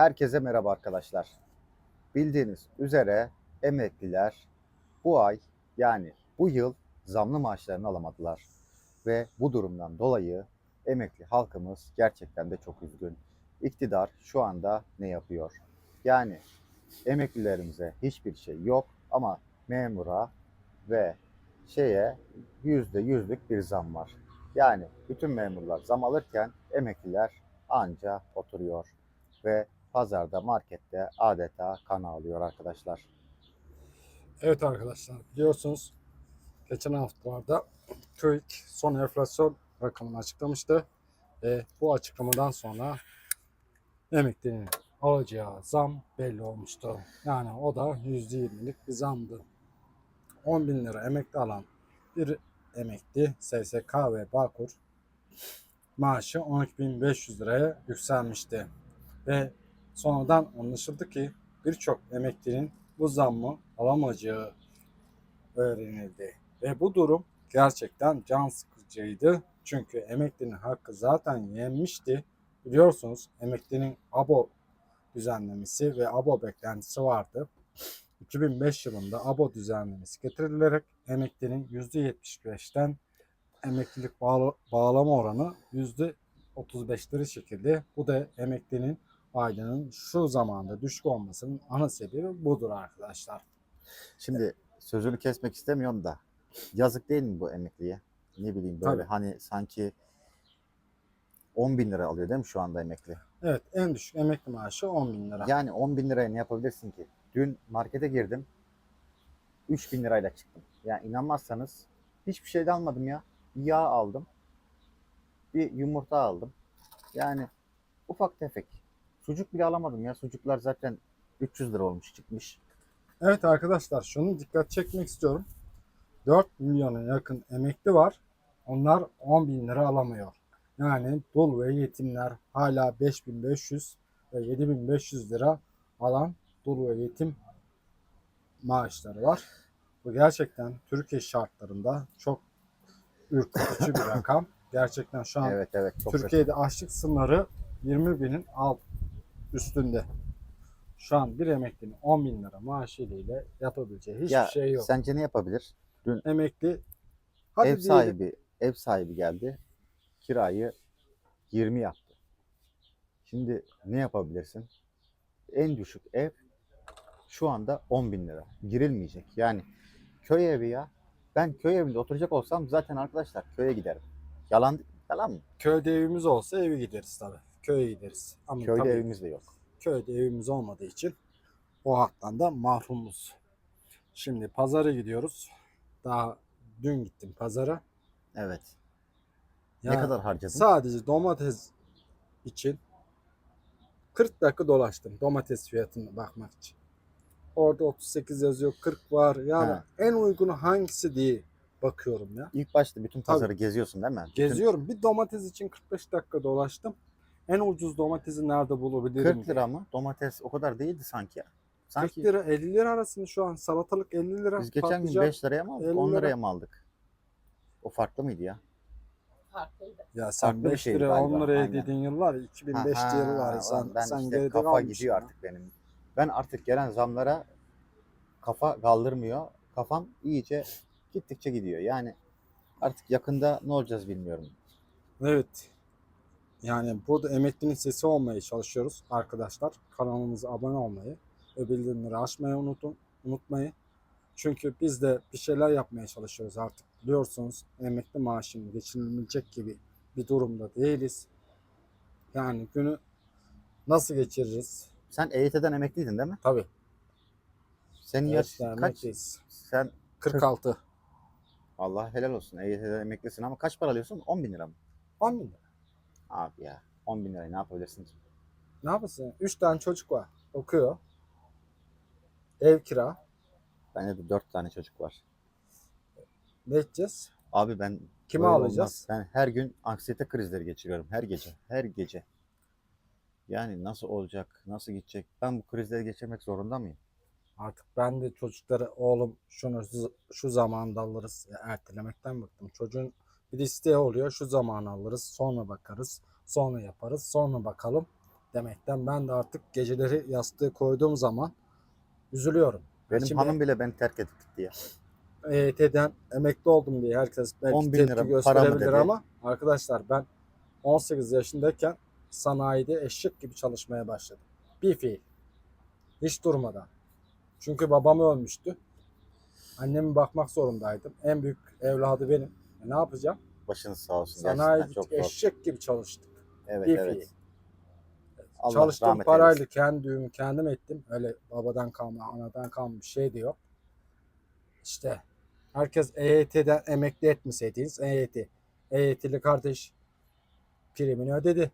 Herkese merhaba arkadaşlar. Bildiğiniz üzere emekliler bu ay yani bu yıl zamlı maaşlarını alamadılar. Ve bu durumdan dolayı emekli halkımız gerçekten de çok üzgün. İktidar şu anda ne yapıyor? Yani emeklilerimize hiçbir şey yok ama memura ve şeye yüzde yüzlük bir zam var. Yani bütün memurlar zam alırken emekliler anca oturuyor ve pazarda, markette adeta kan ağlıyor arkadaşlar. Evet arkadaşlar biliyorsunuz geçen haftalarda TÜİK son enflasyon rakamını açıklamıştı. Ve bu açıklamadan sonra emeklinin alacağı zam belli olmuştu. Yani o da %20'lik bir zamdı. 10 bin lira emekli alan bir emekli SSK ve Bağkur maaşı 12.500 liraya yükselmişti. Ve sonradan anlaşıldı ki birçok emeklinin bu zammı alamayacağı öğrenildi. Ve bu durum gerçekten can sıkıcıydı. Çünkü emeklinin hakkı zaten yenmişti. Biliyorsunuz emeklinin ABO düzenlemesi ve ABO beklentisi vardı. 2005 yılında ABO düzenlemesi getirilerek emeklinin %75'ten emeklilik bağla- bağlama oranı %35'leri çekildi. Bu da emeklinin ailenin şu zamanda düşük olmasının ana sebebi budur arkadaşlar. Şimdi sözünü kesmek istemiyorum da yazık değil mi bu emekliye? Ne bileyim böyle Tabii. hani sanki 10 bin lira alıyor değil mi şu anda emekli? Evet en düşük emekli maaşı 10 bin lira. Yani 10 bin liraya ne yapabilirsin ki? Dün markete girdim 3 bin lirayla çıktım. Yani inanmazsanız hiçbir şey de almadım ya. Yağ aldım. Bir yumurta aldım. Yani ufak tefek. Sucuk bile alamadım ya. Sucuklar zaten 300 lira olmuş çıkmış. Evet arkadaşlar şunu dikkat çekmek istiyorum. 4 milyona yakın emekli var. Onlar 10 bin lira alamıyor. Yani dul ve yetimler hala 5500 ve 7500 lira alan dul ve yetim maaşları var. Bu gerçekten Türkiye şartlarında çok ürkütücü bir rakam. Gerçekten şu an Evet evet. Türkiye'de açlık sınırı 20 binin alt üstünde. Şu an bir emeklinin 10 bin lira maaşı ile yapabileceği hiçbir Ya şey yok. sence ne yapabilir? Emekli hadi ev diyelim, sahibi ev sahibi geldi. Kirayı 20 yaptı. Şimdi ne yapabilirsin? En düşük ev şu anda 10 bin lira. Girilmeyecek. Yani köy evi ya. Ben köy evinde oturacak olsam zaten arkadaşlar köye giderim. Yalan yalan mı? köyde evimiz olsa evi gideriz tabii. Köye gideriz. Ama Köyde tabii evimiz de yok. köyde evimiz olmadığı için o haktan da mahrumuz. Şimdi pazara gidiyoruz. Daha dün gittim pazara. Evet. Yani ne kadar harcadın? Sadece domates için 40 dakika dolaştım domates fiyatına bakmak için. Orada 38 yazıyor, 40 var. Yani Ha. en uygunu hangisi diye bakıyorum ya. İlk başta bütün pazarı geziyorsun değil mi? Bütün Geziyorum. Bir domates için 45 dakika dolaştım. En ucuz domatesi nerede bulabilirim? 40 lira mı? Domates o kadar değildi sanki ya. 40 Sanki lira 50 lira arasında şu an salatalık 50 lira. biz geçen gün patlıcan- 5 liraya mı aldık? 50 10 lira. liraya mı aldık? O farklı mıydı ya? farklıydı. Ya sen farklı bir 5 şey lira galiba, 10 liraya aynen. dediğin yıllar 2005 Ha, yıllar. ha, Sen, ben sen işte geride kafa kalmışsın gidiyor ya. artık benim. Ben artık gelen zamlara kafa kaldırmıyor. Kafam iyice gittikçe gidiyor. Yani artık yakında ne olacağız bilmiyorum. Evet. Yani burada emeklinin sesi olmaya çalışıyoruz arkadaşlar. Kanalımıza abone olmayı ve bildirimleri açmayı unutun, unutmayın. Çünkü biz de bir şeyler yapmaya çalışıyoruz artık. Biliyorsunuz emekli maaşını geçinilecek gibi bir durumda değiliz. Yani günü nasıl geçiririz? Sen EYT'den emekliydin değil mi? Tabii. Senin yaş Evet, kaç? emekliyiz. Sen 46. Allah helal olsun EYT'den emeklisin ama kaç para alıyorsun? 10 bin lira mı? 10 bin lira. Abi ya 10 bin lirayı ne yapabilirsin ki? Ne yapasın? 3 tane çocuk var. Okuyor. Ev kira. Bende de 4 tane çocuk var. Ne edeceğiz? Abi ben Kime böyle alacağız? olmaz. Ben her gün anksiyete krizleri geçiriyorum. Her gece. Her gece. Yani nasıl olacak? Nasıl gidecek? Ben bu krizleri geçirmek zorunda mıyım? Artık ben de çocuklara oğlum şunu şu- şu zamanda alırız. Ya ertelemekten bıktım. Çocuğun bir isteği oluyor. Şu zaman alırız. Sonra bakarız. Sonra yaparız. Sonra bakalım. demekten ben de artık geceleri yastığı koyduğum zaman üzülüyorum. Benim Şimdi- hanım bile beni terk edip gitti ya. EYT'den emekli oldum diye herkes 10 belki bin tepki lira gösterebilir ama arkadaşlar ben 18 yaşındayken sanayide eşek gibi çalışmaya başladım. Bir fiil. Hiç durmadan. Çünkü babam ölmüştü. Annemi bakmak zorundaydım. En büyük evladı benim. Ne yapacağım? Başınız sağ olsun. Sanayi çok zor. eşek gibi çalıştık. Evet bir evet. Allah Çalıştığım parayla eylesin. kendim kendim ettim. Öyle babadan kalma, anadan kalma bir şey de yok. İşte herkes EYT'den emekli etmeseydiniz EYT. EYT'li kardeş primini ödedi.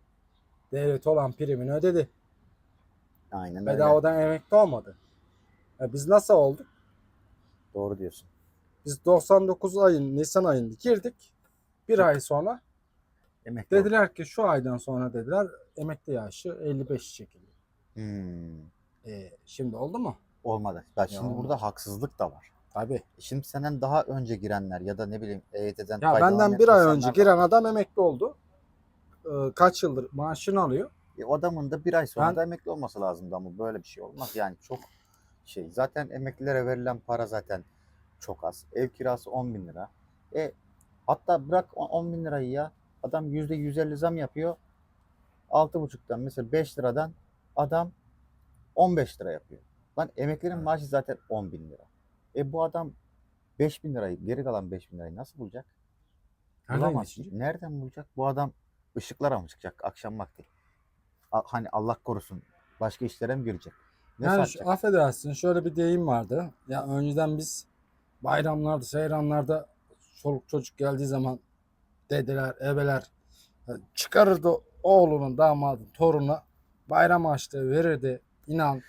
Devlet olan primini ödedi. Aynen öyle. Bedavadan emekli olmadı. E biz nasıl olduk? Doğru diyorsun. Biz 99 ayın Nisan ayında girdik. Bir ay sonra Emekli dediler ki şu aydan sonra dediler emekli yaşı 55 çekiliyor. Hmm, E, şimdi oldu mu? olmadı. Bak şimdi olmadı. burada haksızlık da var. Tabii. Şimdi senden daha önce girenler ya da ne bileyim EYT'den Ya faydalanan benden bir ay insanlar önce var. giren adam emekli oldu. Ee, kaç yıldır maaşını alıyor. E, o adamın da bir ay sonra Ben- da emekli olması lazımdı ama böyle bir şey olmaz. Yani çok şey. Zaten emeklilere verilen para zaten çok az. Ev kirası 10 bin lira. E, hatta bırak o 10 bin lirayı ya. Adam yüzde 150 zam yapıyor. 6,5'tan mesela 5 liradan adam 15 lira yapıyor. Lan emeklinin maaşı zaten 10 bin lira. E bu adam 5 bin lirayı geri kalan 5 bin lirayı nasıl bulacak? Nereden Bulamaz. geçecek? Nereden bulacak? Bu adam ışıklara mı çıkacak akşam vakti? A- Hani Allah korusun başka işlere mi girecek? Ne Yani şu, affedersin şöyle bir deyim vardı. Ya önceden biz bayramlarda, seyranlarda çoluk çocuk geldiği zaman dedeler, ebeler e, çıkarırdı oğlunun, damadın, torununa bayram açtığı verirdi. İnan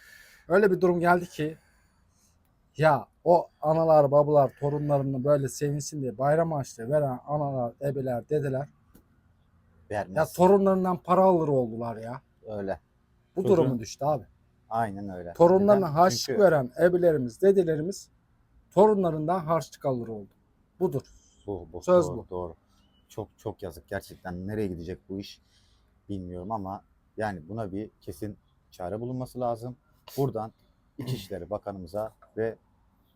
öyle bir durum geldi ki ya o analar, babalar torunlarını böyle sevinsin diye bayram açtığı veren analar, ebeler, dedeler Vermez. ya torunlarından para alır oldular ya. öyle. Bu Çocuğun- durumu düştü abi. Aynen öyle. Torunlarına Neden? harçlık Çünkü veren ebelerimiz, dedelerimiz torunlarından harçlık alır oldu. Budur. bu, bu, söz doğru, bu. Doğru. Çok çok yazık gerçekten. Nereye gidecek bu iş bilmiyorum ama yani buna bir kesin çare bulunması lazım. Buradan İçişleri Bakanımıza ve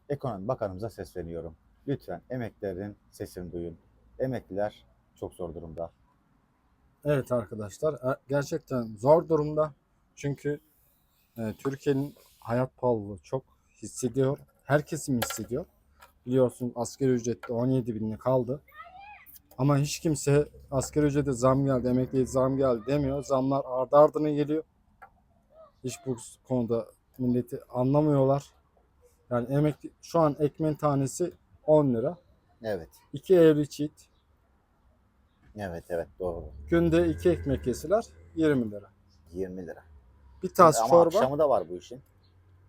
Ekonomi Bakanımıza sesleniyorum. Lütfen emeklilerin sesini duyun. Emekliler çok zor durumda. Evet arkadaşlar e- gerçekten zor durumda. Çünkü e, Türkiye'nin hayat pahalılığı çok hissediyor. Her kesim hissediyor. Biliyorsunuz asgari ücrette 17 binli kaldı. Ama hiç kimse asgari ücrete zam geldi, emekliye zam geldi demiyor. Zamlar ardı ardına geliyor. Hiç bu konuda milleti anlamıyorlar. Yani emekli şu an ekmeğin tanesi 10 lira. Evet. 2 evli çift Evet evet doğru. günde 2 ekmek yeseler 20 lira. 20 lira. Bir tas Ama çorba. akşamı da var bu işin.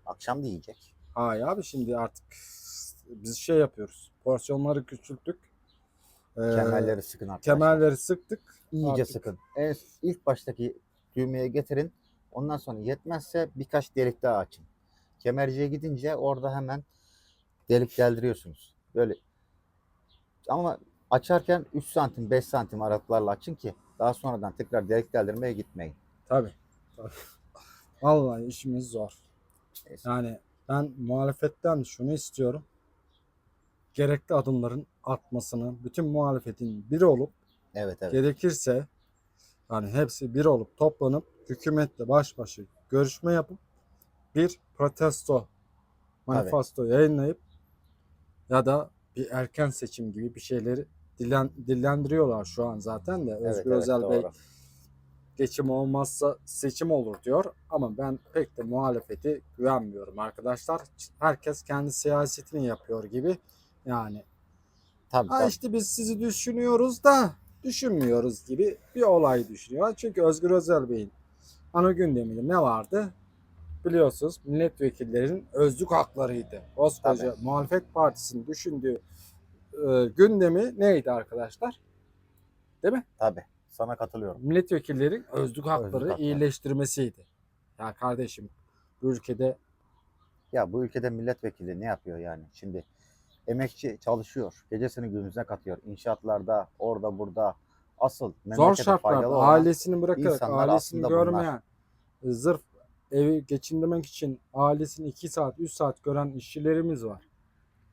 Akşam da yiyecek. Hayır abi şimdi artık biz şey yapıyoruz. Porsiyonları küçülttük. Ee, Kemerleri sıkın arkadaşlar. kemerleri sıktık. İyice Artık sıkın. En ilk baştaki düğmeye getirin. Ondan sonra yetmezse birkaç delik daha açın. Kemerciye gidince orada hemen delik deldiriyorsunuz. Böyle ama açarken 3 santim 5 santim aralıklarla açın ki daha sonradan tekrar delik deldirmeye gitmeyin. Tabii. Tabii. Vallahi işimiz zor. Yani ben muhalefetten şunu istiyorum. Gerekli adımların artmasını, bütün muhalefetin biri olup Evet evet. gerekirse yani hepsi bir olup toplanıp hükümetle baş başa görüşme yapıp bir protesto manifesto yayınlayıp ya da bir erken seçim gibi bir şeyleri dilen, dillendiriyorlar şu an zaten de Evet, Özgür evet, Özel Bey doğru. Geçim olmazsa seçim olur diyor ama ben pek de muhalefeti güvenmiyorum arkadaşlar. Herkes kendi siyasetini yapıyor gibi yani Tabii, Ha tabii. işte biz sizi düşünüyoruz da düşünmüyoruz gibi bir olay düşünüyor. Çünkü Özgür Özel Bey'in ana gündeminde ne vardı? Biliyorsunuz milletvekillerinin özlük haklarıydı. Koskoca muhalefet partisinin düşündüğü e, gündemi neydi arkadaşlar? Tabii. Sana katılıyorum. Milletvekillerin özlük hakları hakları. iyileştirmesiydi. Ya kardeşim bu ülkede Ya bu ülkede milletvekili ne yapıyor yani? Şimdi emekçi çalışıyor. Gecesini gündüzüne katıyor. İnşaatlarda, orada burada. Asıl zor memlekete şartlarda faydalı olan ailesini bırakarak insanlar ailesini aslında bunlar. görmeyen e, zırh evi geçindirmek için ailesini 2 saat 3 saat gören işçilerimiz var.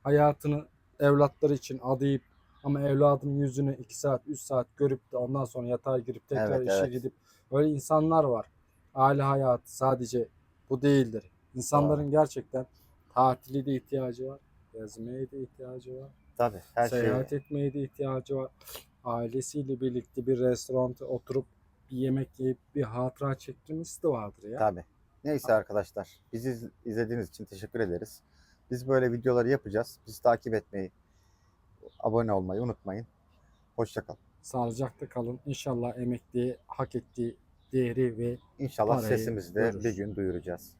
Hayatını evlatları için adayıp ama evladının yüzünü 2 saat 3 saat görüp de ondan sonra yatağa girip tekrar Evet, işe evet. gidip öyle insanlar var. Aile hayatı sadece bu değildir. İnsanların gerçekten tatili de ihtiyacı var. Gezmeye de ihtiyacı var. Tabii her şey Seyahat etmeye de ihtiyacı var. Ailesiyle birlikte bir restoranta oturup bir yemek yiyip bir hatıra çektirmesi de vardır ya. Tabii. Neyse arkadaşlar. Bizi iz- izlediğiniz için teşekkür ederiz. Biz böyle videoları yapacağız. Bizi takip etmeyi, abone olmayı unutmayın. Hoşçakalın. Sağlıcakla kalın. İnşallah emekliye hak ettiği değeri ve İnşallah Parayı sesimizi de görürüz. bir gün duyuracağız.